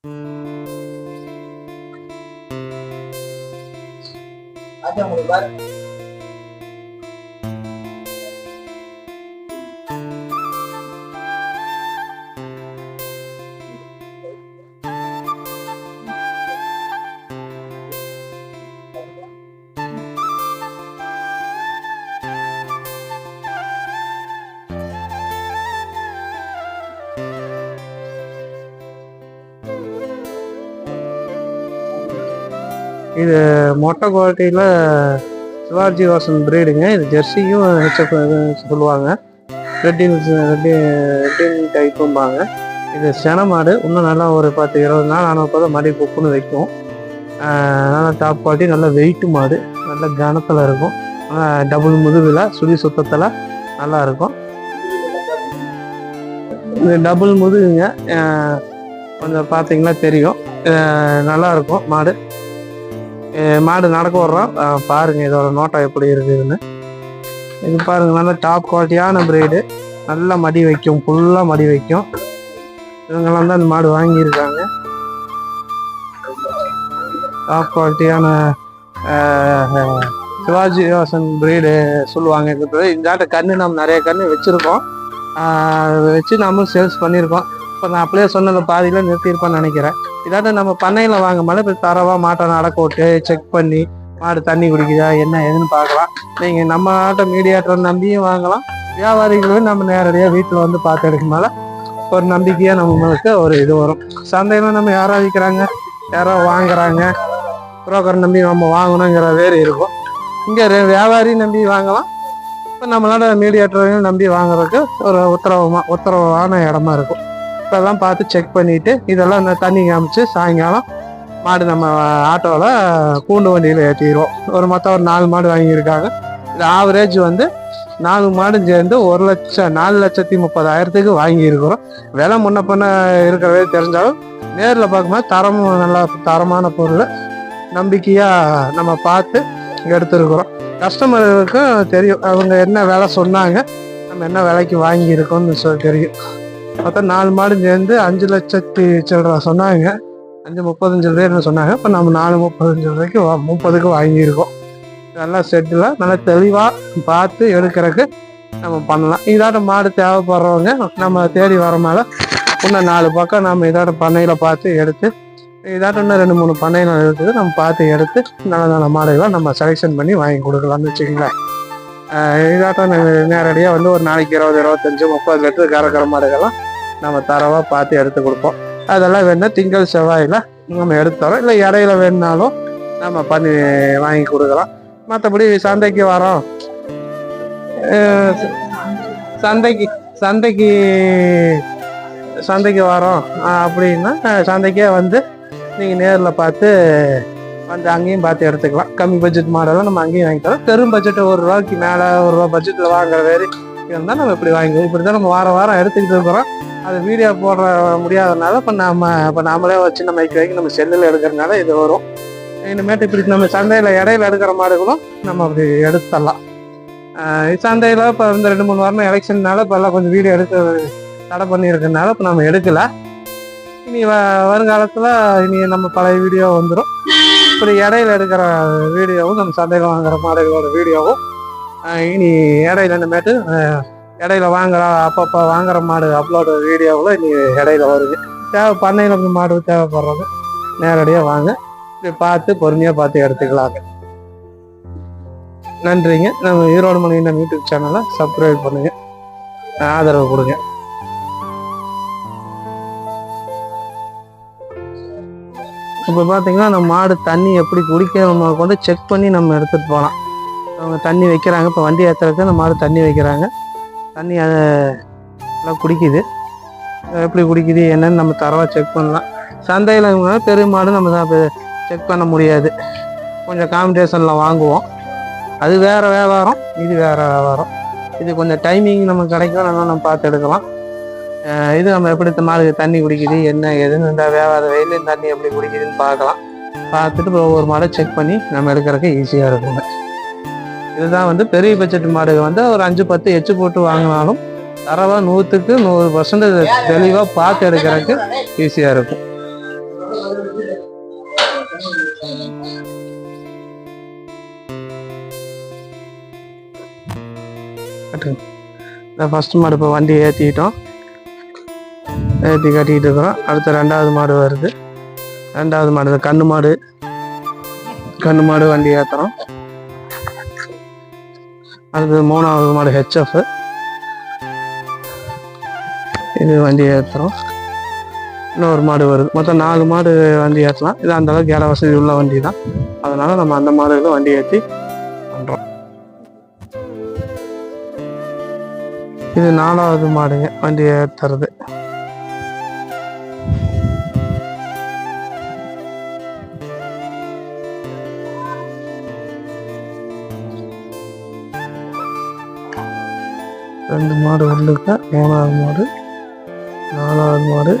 Ada yang mau இது மொட்டை குவாலிட்டியில் சிவாஜி வாசன் பிரீடுங்க இது ஜெர்சியும் ஹெச்எஃப் சொல்லுவாங்க. ரெட்டின் ரெட்டின் டைப்பும்பாங்க இது சென மாடு. இன்னும் நல்லா ஒரு பத்து இருபது நாள் ஆன தான் மடி புப்புன்னு வைக்கும். நல்லா டாப் குவாலிட்டி நல்ல வெயிட்டு மாடு. நல்ல கனத்தில் இருக்கும். டபுள் முதுகில் சுழி சுத்தத்தில் நல்லா இருக்கும். இது டபுள் முதுகுங்க. கொஞ்சம் பார்த்தீங்கன்னா தெரியும். நல்லா இருக்கும் மாடு. மாடு நடக்க விட்றோம். பாருங்கள் பாருங்க இதோட நோட்டம் எப்படி இருக்குதுன்னு. இது பாருங்க நல்ல டாப் குவாலிட்டியான பிரீடு நல்லா மடி வைக்கும் ஃபுல்லாக மடி வைக்கும். இவங்கெல்லாம் தான் இந்த மாடு வாங்கியிருக்காங்க. டாப் குவாலிட்டியான சிவாஜி யோசன் பிரீடு சொல்லுவாங்க இந்த இந்தாட்ட கன்று நம்ம நிறைய கன்று வச்சுருக்கோம். வச்சு நம்மளும் சேல்ஸ் பண்ணியிருக்கோம். இப்போ நான் அப்படியே சொன்னது பாதியில் நிறுத்தியிருப்பேன்னு நினைக்கிறேன். இதாட்ட நம்ம பண்ணையில் வாங்கும்போது இப்போ தரவா மாட்டை நடக்க விட்டு செக் பண்ணி மாடு தண்ணி குடிக்குதா என்ன ஏதுன்னு பார்க்கலாம். நீங்கள் நம்ம ஆட்ட மீடியாட்டர் நம்பியும் வாங்கலாம். வியாபாரிகளும் நம்ம நேரடியாக வீட்டில் வந்து பார்த்து எடுக்கும்போது ஒரு நம்பிக்கையாக நம்மளுக்கு ஒரு இது வரும். சந்தையில் நம்ம யாரோ விற்கிறாங்க யாரோ வாங்குறாங்க. புரோக்கர் நம்பி நம்ம வாங்கணுங்கிற வேறு இருக்கும். இங்கே வியாபாரி நம்பி வாங்கலாம். இப்போ நம்மளோட மீடியாட்டரையும் நம்பி வாங்குறதுக்கு ஒரு உத்தரவமாக உத்தரவான இடமா இருக்கும். இப்போல்லாம் பார்த்து செக் பண்ணிவிட்டு இதெல்லாம் இந்த தண்ணி காமிச்சு சாயங்காலம் மாடு நம்ம ஆட்டோவில் கூண்டு வண்டியில் ஏற்றிடுவோம் ஒரு மொத்தம் ஒரு நாலு மாடு வாங்கியிருக்காங்க. இது ஆவரேஜ் வந்து நாலு மாடும் சேர்ந்து ஒரு லட்சம் நாலு லட்சத்தி முப்பதாயிரத்துக்கு வாங்கியிருக்கிறோம். விலை முன்ன பின்ன இருக்கிறதே தெரிஞ்சாலும் நேரில் பார்க்கும்போது தரமும் நல்லா தரமான பொருள் நம்பிக்கையாக நம்ம பார்த்து எடுத்துருக்குறோம். கஸ்டமருக்கும் தெரியும். அவங்க என்ன விலை சொன்னாங்க நம்ம என்ன விலைக்கு வாங்கியிருக்கோம்னு சொல்லி தெரியும். மொத்தம் நாலு மாடு சேர்ந்து அஞ்சு லட்சத்தி சில்லற சொன்னாங்க. அஞ்சு முப்பத்தஞ்சு ரூபாய்னு சொன்னாங்க? இப்போ நம்ம நாலு முப்பத்தஞ்சு ரூபாய்க்கு முப்பதுக்கு வாங்கியிருக்கோம். நல்லா செட்டில் நல்லா தெளிவாக பார்த்து எடுக்கிறதுக்கு நம்ம பண்ணலாம். இதோட மாடு தேவைப்படுறவங்க நம்ம தேடி வர மேலே இன்னும் நாலு பக்கம் நம்ம இதோட பண்ணையில் பார்த்து எடுத்து இதாட்டம் இன்னும் ரெண்டு மூணு பண்ணையில் இருக்குது. நம்ம பார்த்து எடுத்து நல்ல நல்ல மாடுகளை நம்ம செலெக்ஷன் பண்ணி வாங்கி கொடுக்கலாம்னு வச்சுக்கோங்களேன். இதாட்டம் நேரடியாக வந்து ஒரு நாளைக்கு இருபது இருபத்தஞ்சு முப்பது லிட்டர் கறக்கிற மாடுகள்லாம் நம்ம தரவாக பார்த்து எடுத்து கொடுப்போம். அதெல்லாம் வேணுன்னா திங்கள் செவ்வாயில் நம்ம எடுத்துறோம் இல்லை இடையில வேணுனாலும் நம்ம பண்ணி வாங்கி கொடுக்கலாம். மற்றபடி சந்தைக்கு வரோம். சந்தைக்கு சந்தைக்கு சந்தைக்கு வரோம். அப்படின்னா சந்தைக்கே வந்து நீங்கள் நேரில் பார்த்து வந்து அங்கேயும் பார்த்து எடுத்துக்கலாம். கம்மி பட்ஜெட் மாடலாம் நம்ம அங்கேயும் வாங்கிக்கலாம் தரோம். பெரும் பட்ஜெட் ஒரு ரூபாய்க்கு மேலே ஒரு ரூபா பட்ஜெட்டில் வாங்குற மாதிரி இருந்தால் நம்ம இப்படி வாங்கிக்கலாம் இப்படி தான் நம்ம வாரம் வாரம் எடுத்துக்கிட்டு இருக்கிறோம். அது வீடியோ போடுற முடியாதனால இப்போ நம்ம இப்போ நாமளே வச்சு நம்ம வைக்க வைக்க நம்ம செல்லில் எடுக்கிறதுனால இது வரும். இனிமேட்டு இப்படி நம்ம சந்தையில் இடையில எடுக்கிற மாடுகளும் நம்ம அப்படி எடுத்துடலாம். சந்தையில் இப்போ இந்த ரெண்டு மூணு வாரம் எலெக்ஷன்னால இப்போ எல்லாம் கொஞ்சம் வீடியோ எடுக்க தடை பண்ணியிருக்கனால இப்போ நம்ம எடுக்கலை. இனி வ வருங்காலத்தில் இனி நம்ம பழைய வீடியோ வந்துடும் இப்படி இடையில எடுக்கிற வீடியோவும் நம்ம சந்தையில் வாங்குற மாடுகளோட வீடியோவும் இனி இடையில இனிமேட்டு இடையில வாங்குற அப்பப்போ வாங்குற மாடு அப்லோடு வீடியோவில் நீ இடையில வருது. தேவை பண்ணையில் இருந்து மாடு தேவைப்படுறது நேரடியாக வாங்க. இப்படி பார்த்து பொறுமையாக பார்த்து எடுத்துக்கலாங்க. நன்றிங்க. நம்ம ஈரோடு மணியின் யூடியூப் சேனலை சப்ஸ்கிரைப் பண்ணுங்க. ஆதரவு கொடுங்க. இப்போ பார்த்தீங்கன்னா நம்ம மாடு தண்ணி எப்படி குடிக்கணும் கொண்டு செக் பண்ணி நம்ம எடுத்துகிட்டு போகலாம் அவங்க தண்ணி வைக்கிறாங்க. இப்போ வண்டி ஏற்றுறதுக்கு அந்த மாடு தண்ணி வைக்கிறாங்க. தண்ணி அதை எல்லாம் குடிக்குது. எப்படி குடிக்குது என்னன்னு நம்ம தரவாக செக் பண்ணலாம். சந்தையில் பெருமாடு நம்ம செக் பண்ண முடியாது. கொஞ்சம் காம்படிஷனில் வாங்குவோம். அது வேறு வியாபாரம் இது வேறு வியாபாரம். இது கொஞ்சம் டைமிங் நமக்கு கிடைக்கும் நம்ம நம்ம பார்த்து எடுக்கலாம். இது நம்ம எப்படி மாடு தண்ணி குடிக்குது என்ன ஏதுன்னு இந்த வியாபார வெயிலையும் தண்ணி எப்படி குடிக்குதுன்னு பார்க்கலாம். பார்த்துட்டு இப்போ ஒவ்வொரு மாடை செக் பண்ணி நம்ம எடுக்கிறதுக்கு ஈஸியாக இருக்குங்க. இதுதான் வந்து பெரிய பட்ஜெட் மாடுகள். வந்து ஒரு அஞ்சு பத்து எச்சு போட்டு வாங்கினாலும் தரவா நூற்றுக்கு நூறு பர்சன்டேஜ் தெளிவாக பார்த்து எடுக்கிறதுக்கு ஈஸியாக இருக்கும். இந்த ஃபஸ்ட் மாடு இப்போ வண்டி ஏற்றிக்கிட்டோம் ஏற்றி கட்டிக்கிட்டு இருக்கிறோம். அடுத்த ரெண்டாவது மாடு வருது. ரெண்டாவது மாடு கண்ணு மாடு. கண்ணு மாடு வண்டி ஏற்றுறோம் அடுத்து மூணாவது மாடு ஹெச்எஃப் இது வண்டி ஏற்றுறோம் இன்னொரு மாடு வருது. மொத்தம் நாலு மாடு வண்டி ஏற்றலாம் இது அந்த அளவுக்கு இட வசதி உள்ள வண்டி தான் அதனால் நம்ம அந்த மாடுகளும் வண்டி ஏற்றி பண்ணுறோம் இது நாலாவது மாடுங்க. வண்டி ஏற்றுறது ரெண்டு மாடு உள்ளுக்க மூணாவது மாடு நாலாவது மாடு